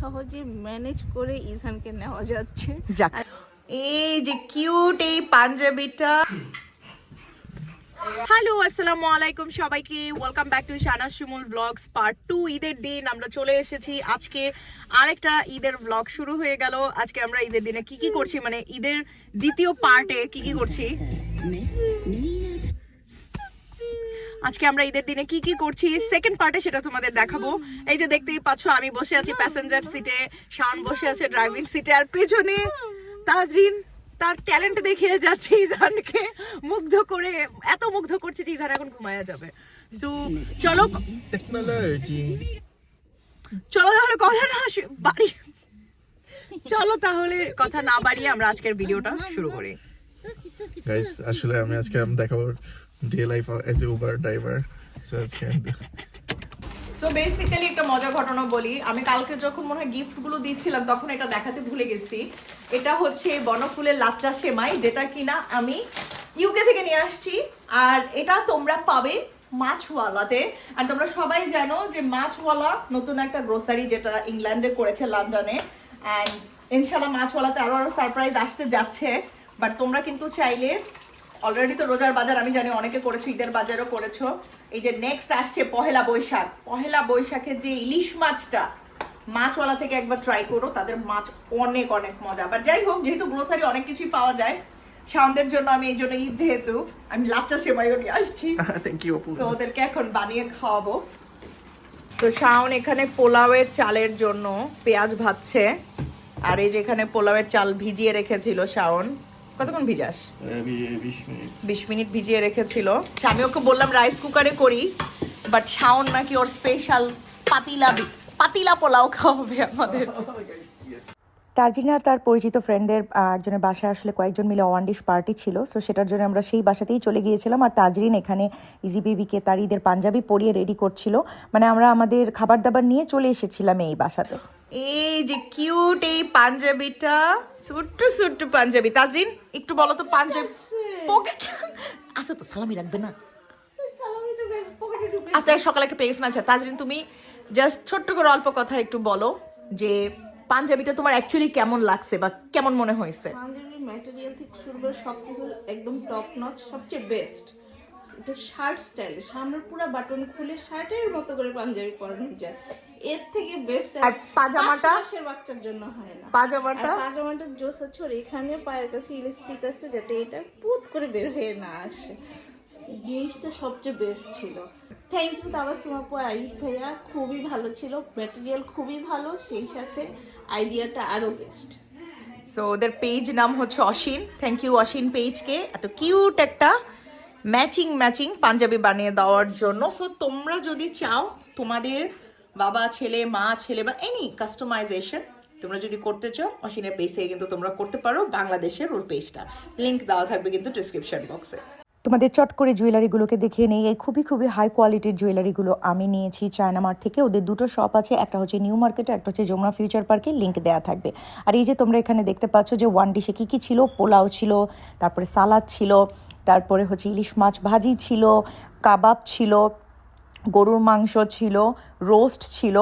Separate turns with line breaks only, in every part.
সহজে ম্যানেজ করে ইসানকে নেওয়া যাচ্ছে।
যাক। এই যে কিউট এই পাঞ্জাবিটা। হ্যালো আসসালামু আলাইকুম সবাইকে। Welcome back to Shana Shimul blogs part two ঈদের দিন। আমরা চলে এসেছি। আজকে আরেকটা ঈদের ব্লগ শুরু হয়ে গেল। আজকে আমরা ঈদের দিনে কি কি করছি? মানে ঈদের দ্বিতীয় পার্টে কি কি করছি? আজকে আমরা ঈদের দিনে কি কি করছি? সেকেন্ড পার্টে সেটা তোমাদের দেখাবো। এই যে দেখতেই পাচ্ছ আমি বসে আছি প্যাসেঞ্জার সিটে শাওন বসে আছে ড্রাইভিং সিটে আর পেছনে তাজরিন তার ট্যালেন্ট দেখিয়ে যাচ্ছে ইজানকে। মুগ্ধ করে এত মুগ্ধ করছে যে ইজান এখন ঘুমায়া যাবে। তো চলো. চলো তাহলে কথা না বাড়ি। চলো তাহলে কথা না বাড়িয়ে আমরা আজকের ভিডিওটা শুরু করি।
Guys, আসলে আমি আজকে আমি দেখাবো day life as a Uber driver so
basically একটা মজার ঘটনা বলি। আমি কালকে যখন মনে হয় গিফটগুলো দিচ্ছিলাম, তখন এটা দেখাতে ভুলে গেছি। এটা হচ্ছে বনফুলের লাচ্চা সেমাই, যেটা কিনা আমি ইউকে থেকে নিয়ে আসছি। আর এটা তোমরা পাবে মাছওয়ালাতে। আর তোমরা সবাই জানো যে মাছওয়ালা নতুন একটা গ্রোসারি যেটা ইংল্যান্ডে করেছে লন্ডনে। অ্যান্ড ইনশাল্লাহ মাছওয়ালাতে আরও আরও সারপ্রাইজ আসতে যাচ্ছে। বাট তোমরা কিন্তু চাইলে অলরেডি তো রোজার বাজার আমি জানি অনেকে করেছ ঈদের বাজারও করেছ। এই যে নেক্সট আসছে পহেলা বৈশাখ। পহেলা বৈশাখের যে ইলিশ মাছটা মাছওয়ালা থেকে একবার ট্রাই করো তাদের মাছ অনেক অনেক মজা। বাট যাই হোক যেহেতু গ্রোসারি অনেক কিছুই পাওয়া যায় সাউন্ডের জন্য আমি এই জন্য ঈদ যেহেতু আমি লাচ্চা সেমাইও নিয়ে আসছি। তো ওদেরকে এখন বানিয়ে খাওয়াবো। তো শাওন এখানে পোলাওয়ের চালের জন্য পেঁয়াজ ভাজছে। আর এই যে এখানে পোলাওয়ের চাল ভিজিয়ে রেখেছিল শাওন। কতক্ষণ ভিজাস?
বিশ মিনিট।
ভিজিয়ে রেখেছিল। আমি ওকে বললাম রাইস কুকারে করি বাট শাওন নাকি ওর স্পেশাল পাতিলা পাতিলা পোলাও খাওয়াবে আমাদের।
তার্জিনা আর তার পরিচিত ফ্রেন্ডদের একজনের বাসায় আসলে কয়েকজন মিলে ওয়ান ডিশ পার্টি ছিল সো সেটার জন্য আমরা সেই বাসাতেই চলে গিয়েছিলাম। আর তাজরিন এখানে ইজি বেবিকে তার ঈদের পাঞ্জাবি পরিয়ে রেডি করছিল। মানে আমরা আমাদের খাবার দাবার নিয়ে চলে এসেছিলাম এই বাসাতে।
এই যে কিউট এই পাঞ্জাবিটা। ছোট্ট ছোট্ট পাঞ্জাবি। তাজরিন একটু বলো তো পাঞ্জাবি। পকেট আচ্ছা তো সালামি রাখবে না। আচ্ছা সকালে একটা পেয়েছ না আচ্ছা তাজরিন তুমি জাস্ট ছোট্ট করে অল্প কথা একটু বলো যে পাঞ্জাবিটা তোমার অ্যাকচুয়ালি কেমন লাগছে বা কেমন মনে হয়েছে?
পাঞ্জাবির ম্যাটেরিয়াল থেকে শুরু করে সবকিছু একদম টপ নচ সবচেয়ে বেস্ট এটা শার্ট স্টাইল সামনের পুরো বাটন খুলে শার্টের মতো করে পাঞ্জাবি পরানো যায়। এর থেকে বেস্ট
আর পাজামাটা?
মাসের বাচ্চার জন্য হয় না।
পাজামাটা?
পাজামাটার জোস হচ্ছে ওর এখানে পায়ের কাছে ইলাস্টিক আছে যাতে এটা পুত করে বের হয়ে না আসে। জিনিসটা সবচেয়ে বেস্ট ছিল। থ্যাংক ইউ তাবাসুম আপু আর আরিফ ভাইয়া। খুবই ভালো ছিল। ম্যাটেরিয়াল খুবই ভালো সেই সাথে আইডিয়াটা আরও বেস্ট
সো ওদের পেজ নাম হচ্ছে অসীম। থ্যাংক ইউ অসীন পেজকে এত কিউট একটা ম্যাচিং ম্যাচিং পাঞ্জাবি বানিয়ে দেওয়ার জন্য। সো তোমরা যদি চাও তোমাদের বাবা, ছেলে, মা, ছেলে বা এনি কাস্টমাইজেশন তোমরা যদি করতে চাও পেজ থেকে কিন্তু তোমরা করতে পারো, বাংলাদেশের ওর পেজটা লিংক দেওয়া থাকবে কিন্তু ডিসক্রিপশন বক্সে
তোমাদের চট করে জুয়েলারিগুলোকে দেখিয়ে নেই এই খুবই খুবই হাই কোয়ালিটির জুয়েলারিগুলো আমি নিয়েছি চায়না মার্ট থেকে। ওদের দুটো শপ আছে, একটা হচ্ছে নিউ মার্কেটে একটা হচ্ছে যমুনা ফিউচার পার্কে লিঙ্ক দেওয়া থাকবে। আর এই যে তোমরা এখানে দেখতে পাচ্ছ যে ওয়ান ডিশে কী কী ছিল? পোলাও ছিল, তারপরে সালাদ ছিল, তারপরে হচ্ছে ইলিশ মাছ ভাজি ছিল, কাবাব ছিল গরুর মাংস ছিল রোস্ট ছিল,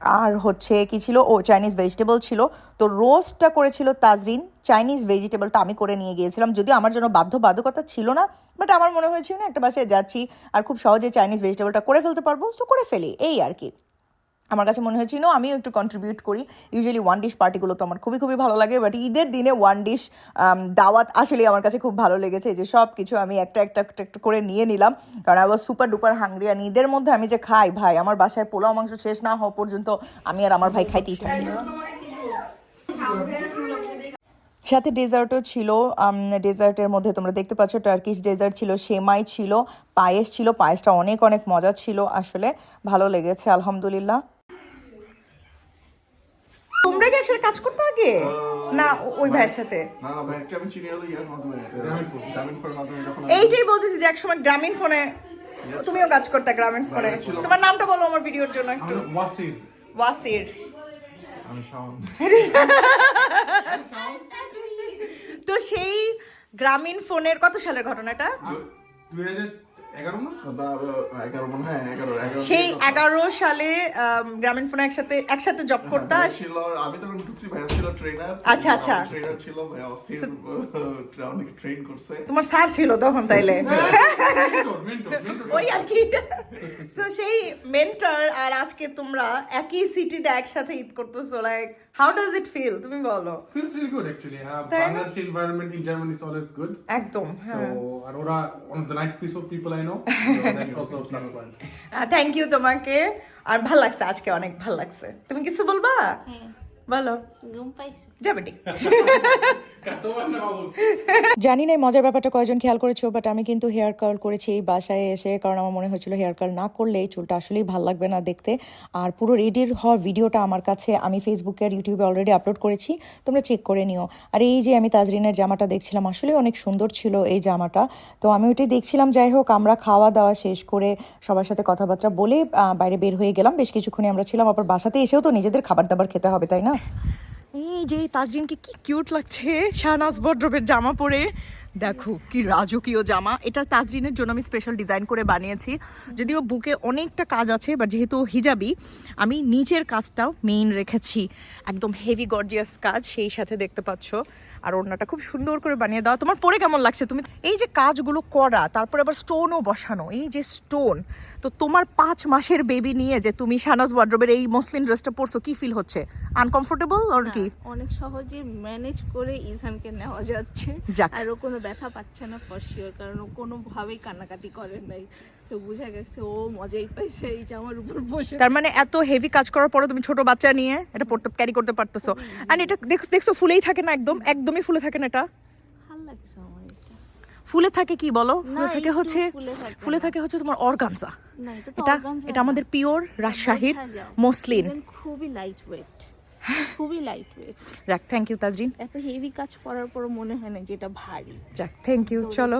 আর হচ্ছে কি ছিল? ও চাইনিজ ভেজিটেবল ছিল। তো রোস্টটা করেছিল তাজরিন। চাইনিজ ভেজিটেবলটা আমি করে নিয়ে গিয়েছিলাম। যদিও আমার জন্য বাধ্যবাধকতা ছিল না বাট আমার মনে হয়েছিল না, একটা বাসায় যাচ্ছি আর খুব সহজে চাইনিজ ভেজিটেবলটা করে ফেলতে পারব। সো করে ফেলি। এই আর কি। আমার কাছে মনে হয়েছিল, আমিও একটু কন্ট্রিবিউট করি। ইউজুয়ালি ওয়ান ডিশ পার্টিগুলো তো আমার খুবই খুবই ভালো লাগে বাট ঈদের দিনে ওয়ান ডিশ দাওয়াত আসলে আমার কাছে খুব ভালো লেগেছে। যে সব কিছু আমি একটা একটা একটা একটা করে নিয়ে নিলাম, কারণ আবার সুপার ডুপার হাঙ্গরি আর ঈদের মধ্যে আমি যে খাই, ভাই, আমার বাসায় পোলাও মাংস শেষ না হওয়া পর্যন্ত আমি আর আমার ভাই খাইতেই থাকি সাথে ডেজার্টও ছিল ডেজার্টের মধ্যে তোমরা দেখতে পাচ্ছ টার্কিশ ডেজার্ট ছিল, সেমাই ছিল, পায়েস ছিল, পায়েসটা অনেক অনেক মজা ছিল, আসলে ভালো লেগেছে, আলহামদুলিল্লাহ।
ভাইয়ের কাজ করতে আগে? না ওই ভাইয়ের সাথে? এইটাই বলতেছি যে একসময় গ্রামীণ ফোনে তুমিও কাজ করতে গ্রামীণ ফোনে। তোমার নামটা বলো আমার ভিডিওর জন্য একটু।
ওয়াসির।
ওয়াসির। তো সেই গ্রামীণ ফোনের কত সালের ঘটনাটা
2000
সেই এগারো সালে গ্রামীণ ফোনে একসাথে একসাথে জব করতাস?
ছিল আমি তখন ঢুকছি ভাইয়া ছিল ট্রেনার
আচ্ছা, আচ্ছা।
ট্রেনার ছিল ভাইয়া অস্থির অনেক ট্রেন করছে।
তোমার স্যার ছিল তখন তাইলে?
মেন্টর
ওই আর কি। সো সেই মেন্টর আর আজকে তোমরা একই সিটিতে একসাথে ঈদ করতেছো like how does it feel তুমি বলো।
Feels really good actually হ্যাঁ
তাই না?
Bangladesh environment in Germany is always good
একদম হ্যাঁ।
আর ওরা one of the nice piece of people I know so that's also a plus point
thank you তোমাকে। আর ভালো লাগছে আজকে অনেক ভালো লাগছে। তুমি কিছু বলবা? বলো।
ঘুম পাইছে।
জানি না মজার ব্যাপারটা কয়জন খেয়াল করেছ বাট আমি কিন্তু হেয়ার কার্ল করেছি এই বাসায় এসে, কারণ আমার মনে হয়েছিল হেয়ার কার্ল না করলে এই চুলটা আসলেই ভালো লাগবে না দেখতে। আর পুরো রেডির হওয়ার ভিডিওটা আমার কাছে আমি ফেসবুকে আর ইউটিউবে অলরেডি আপলোড করেছি, তোমরা চেক করে নিও। আর এই যে আমি তাজরিনের জামাটা দেখছিলাম, আসলে অনেক সুন্দর ছিল এই জামাটা। তো আমি ওইটাই দেখছিলাম, যাই হোক, আমরা খাওয়া দাওয়া শেষ করে সবার সাথে কথাবার্তা বলে বাইরে বের হয়ে গেলাম। বেশ কিছুক্ষণই আমরা ছিলাম, আবার বাসাতে এসেও তো নিজেদের খাবার দাবার খেতে হবে, তাই না?
এই যে তাজরিনকে কি কিউট লাগছে শাহনাজ বড্রবের জামা পরে। দেখো কি রাজকীয় জামা। এটা তাজরিনের জন্য আমি স্পেশাল ডিজাইন করে বানিয়েছি। যদিও বুকে অনেকটা কাজ আছে বাট যেহেতু হিজাবি আমি নিচের কাজটাও মেইন রেখেছি। একদম হেভি গর্জিয়াস কাজ সেই সাথে দেখতে পাচ্ছ। আর ওড়নাটা খুব সুন্দর করে বানিয়ে দাও। তোমার পরে কেমন লাগছে? তুমি এই যে কাজগুলো করা তারপরে আবার স্টোনও বসানো এই যে স্টোন তো তোমার পাঁচ মাসের বেবি নিয়ে যে তুমি শাহনাজ ওয়ার্ড্রবের এই মসলিন ড্রেসটা পরছো কি ফিল হচ্ছে? আনকমফোর্টেবল আর কি?
অনেক সহজে ম্যানেজ করে ইসানকে নেওয়া যাচ্ছে। আর কোনো ব্যথা পাচ্ছে না ফর শিওর কারণ ও কোনোভাবেই কান্নাকাটি করে নাই। সো বুঝা গেছে ও মজাই পাইছে এই জামার উপর বসে
তার মানে এত হেভি কাজ করার পরে তুমি ছোট বাচ্চা নিয়ে এটা পড়তে ক্যারি করতে পারতেছো। আর এটা দেখ- দেখছ ফুলেই থাকে না একদম একদমই ফুলে থাকে না এটা।
ভালো লাগছে আমার
ফুলে থাকে কি বলো? ফুলে থাকে হচ্ছে
ফুলে থাকে
হচ্ছে তোমার অর্গানজা
না এটা
এটা। আমাদের পিওর রাজশাহীর মসলিন।
খুবই লাইট ওয়েট খুবই লাইট ওয়েট
যাক থ্যাংক ইউ তাজরিন।
এত হেভি কাজ করার পর মনে হয় না যে এটা ভারী।
যাক থ্যাংক ইউ চলো।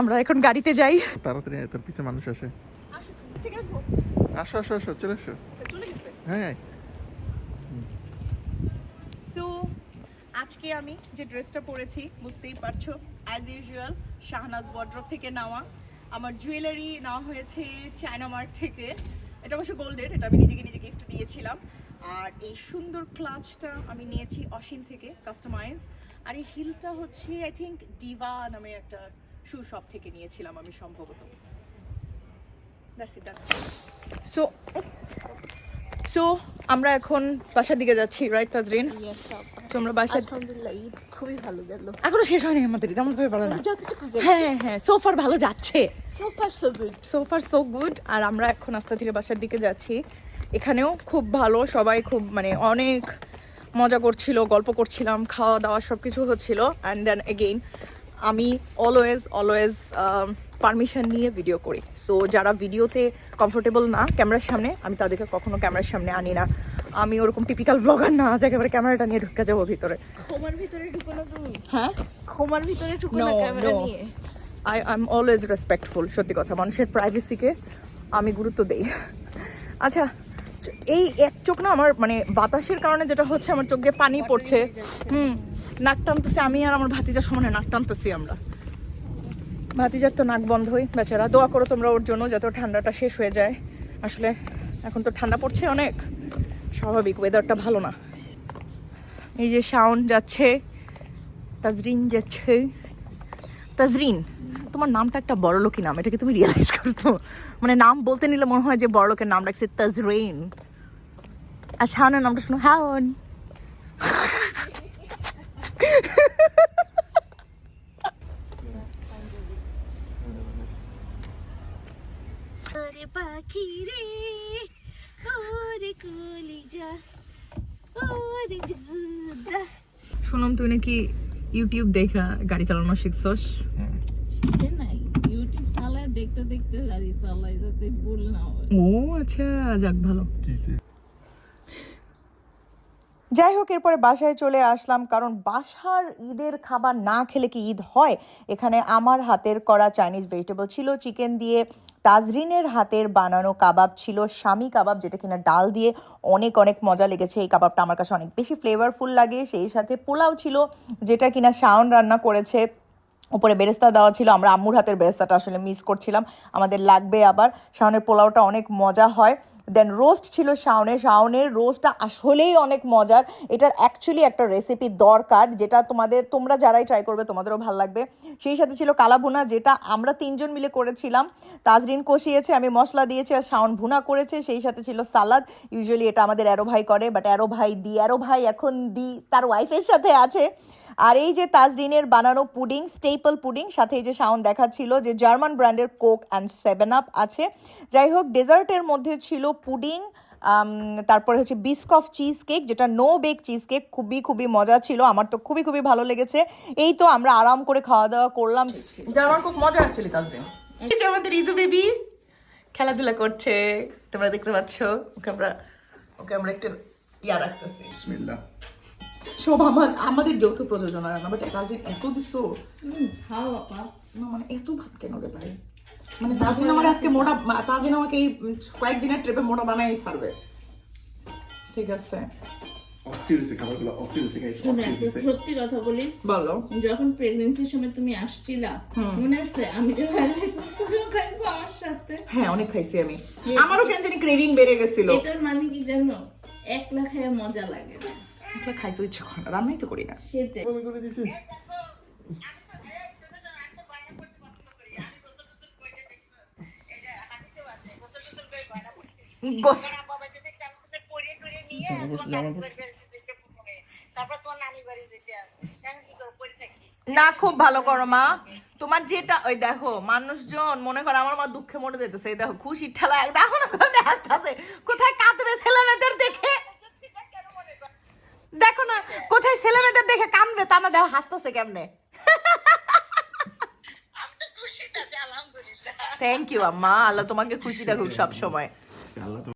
আমরা এখন গাড়িতে যাই।
তাড়াতাড়ি তোর পিছে মানুষ আসে। আসো আসো আসো চলে আসো। হ্যাঁ
সো আজকে আমি যে ড্রেসটা পরেছি বুঝতেই পারছ অ্যাজ ইউজুয়াল শাহনাজ বড্রপ থেকে নেওয়া। আমার জুয়েলারি নেওয়া হয়েছে চায়না মার্ট থেকে। এটা অবশ্য গোল্ডের এটা আমি নিজেকে নিজে গিফট দিয়েছিলাম। আর এই সুন্দর ক্লাচটা আমি নিয়েছি অসীম থেকে কাস্টমাইজ আর এই হিলটা হচ্ছে আই থিঙ্ক ডিভা নামে একটা শু শপ থেকে নিয়েছিলাম আমি সম্ভবত। সো সো আমরা এখন বাসার দিকে যাচ্ছি রাইট তাজরিন?
Yes, আপা।
তো আমরা বাসার
আলহামদুলিল্লাহ ঈদ খুবই ভালো গেল।
এখনও শেষ হয়নি আমাদের তেমন ভাবে ভালো না। হ্যাঁ হ্যাঁ সোফার ভালো যাচ্ছে।
So far so good
so far so good আর আমরা এখন আস্তে ধীরে বাসার দিকে যাচ্ছি। এখানেও খুব ভালো সবাই খুব মানে অনেক মজা করছিল গল্প করছিলাম খাওয়া দাওয়া সব কিছু হচ্ছিল। অ্যান্ড দেন এগেইন আমি অলওয়েজ অলওয়েজ পারমিশন নিয়ে ভিডিও করি। সো যারা ভিডিওতে কমফোর্টেবল না ক্যামেরার সামনে আমি তাদেরকে কখনো ক্যামেরার সামনে আনি না। আমি ওরকম টিপিক্যাল ব্লগার না যে একেবারে ক্যামেরাটা নিয়ে ঢুকে যাব ভিতরে।
খোমার ভিতরে ঢুকো না তুমি?
হ্যাঁ?
খোমার ভিতরে ঢুকো না ক্যামেরা নিয়ে।
I I am always respectful সত্যি কথা। মানুষের প্রাইভেসিকে আমি গুরুত্ব দেই। আচ্ছা এই এক চোখ না আমার মানে বাতাসের কারণে যেটা হচ্ছে আমার চোখ দিয়ে পানি পড়ছে। হুম, নাক টানতেছে আমি আর আমার ভাতিজার সমানে নাক টানতেছি আমরা। ভাতিজার তো নাক বন্ধই বেচারা। দোয়া করো তোমরা ওর জন্য যত ঠান্ডাটা শেষ হয়ে যায়। আসলে এখন তো ঠান্ডা পড়ছে অনেক। স্বাভাবিক ওয়েদারটা ভালো না। এই যে সাউন্ড যাচ্ছে, তাজরিন যাচ্ছে। তাজরিন, তোমার নামটা একটা বড়লোকি নাম, এটা কি তুমি রিয়েলাইজ করছ? মানে নাম বলতে নিলে মনে হয় যে বড়লোকের নাম রাখছে তাজরিন। আর শাহানের নামটা শুনো। হাওন
আরে পাখি রে
শুনলাম তুই নাকি ইউটিউব দেখা গাড়ি চালানো শিখছস?
নাই। ইউটিউব চালায় দেখতে দেখতে গাড়ি চালাই যাতে হয়।
ও আচ্ছা যাক ভালো।
যাই হোক এরপরে বাসায় চলে আসলাম কারণ বাসার ঈদের খাবার না খেলে কি ঈদ হয়? এখানে আমার হাতের করা চাইনিজ ভেজিটেবল ছিল চিকেন দিয়ে তাজরিনের হাতের বানানো কাবাব ছিল স্বামী কাবাব যেটা কিনা ডাল দিয়ে অনেক অনেক মজা লেগেছে। এই কাবাবটা আমার কাছে অনেক বেশি ফ্লেভারফুল লাগে। সেই সাথে পোলাও ছিল, যেটা কিনা শাওন রান্না করেছে।
উপরে বেরেস্তা দেওয়া ছিল, আমরা আম্মুর হাতের বেরেস্তাটা আসলে মিস করছিলাম। আমাদের লাগবে আবার। শাওনের পোলাওটা অনেক মজা হয়। দেন রোস্ট ছিল শাওনে। শাওনের রোস্টটা আসলেই অনেক মজার। এটার অ্যাকচুয়ালি একটা রেসিপি দরকার, যেটা তোমাদের, তোমরা যারাই ট্রাই করবে, তোমাদেরও ভালো লাগবে। সেই সাথে ছিল কালা ভুনা যেটা আমরা তিনজন মিলে করেছিলাম। তাজরিন কষিয়েছে, আমি মশলা দিয়েছি আর শাওন ভুনা করেছে। সেই সাথে ছিল সালাদ। ইউজুয়ালি এটা আমাদের অ্যারো ভাই করে বাট অ্যারো ভাই দি, অ্যারো ভাই এখন দি, তার ওয়াইফের সাথে আছে। আর এই যে তাজরিনের বানানো পুডিং স্টেপল পুডিং সাথে এই যে শাওন দেখাচ্ছিল যে জার্মান ব্র্যান্ডের কোক অ্যান্ড সেভেন আপ আছে। যাই হোক ডেজার্টের মধ্যে ছিল পুডিং তারপরে হচ্ছে বিস্কফ চিজ কেক যেটা নো বেক চিজ কেক খুবই খুবই মজা ছিল। আমার তো খুবই খুবই ভালো লেগেছে। এই তো আমরা আরাম করে খাওয়া দাওয়া করলাম
জার্মান খুব মজা অ্যাকচুয়ালি তাজরিন। এই যে আমাদের রিজু বেবি খেলাধুলা করছে। তোমরা দেখতে পাচ্ছ ওকে আমরা ওকে আমরা একটু ইয়া রাখতেছি।
বিসমিল্লাহ।
সব আমার আমাদের যৌথ প্রযোজনা রান্না বাট তাজরিন এত দিছো
খাও বাবা।
না মানে এত ভাত কেন রে ভাই? মানে তাজিন আমার আজকে মোটা তাজিন আমাকে এই কয়েকদিনের ট্রিপে মোটা বানাই ঠিক আছে।
অস্থির হয়েছে খাবারগুলো অস্থির হয়েছে গাইস
শোনো,
অস্থির
একটা
হয়েছে।
সত্যি কথা বলি।
বলো।
যখন প্রেগনেন্সির সময় তুমি আসছিলা মনে আছে? আমি যে খাইছো আমার সাথে?
হ্যাঁ অনেক খাইছি আমি। আমারও কেন জানি ক্রেভিং বেড়ে গেছিল।
এটার মানে কি জানো? একলা খায় মজা লাগে না।
এটা খাইতে ইচ্ছে করে না রান্নাই তো করি না। গোস। না খুব ভালো করো মা। তোমার যেটা ওই দেখো মানুষজন মনে করে আমার মা দুঃখে মরে যেতেছে এই দেখো খুশি ঠেলা দেখো না কোথায় হাসতেছে কোথায় কাঁদবে ছেলে মেয়েদের দেখে? দেখো না কোথায় ছেলে মেয়েদের দেখে কানবে তা না দেখো হাসতেছে কেমনে।
আমি তো খুশি আছি আলহামদুলিল্লাহ।
থ্যাংক ইউ আম্মা। আল্লাহ তোমাকে খুশি রাখুক সব সময়
আল্লাহ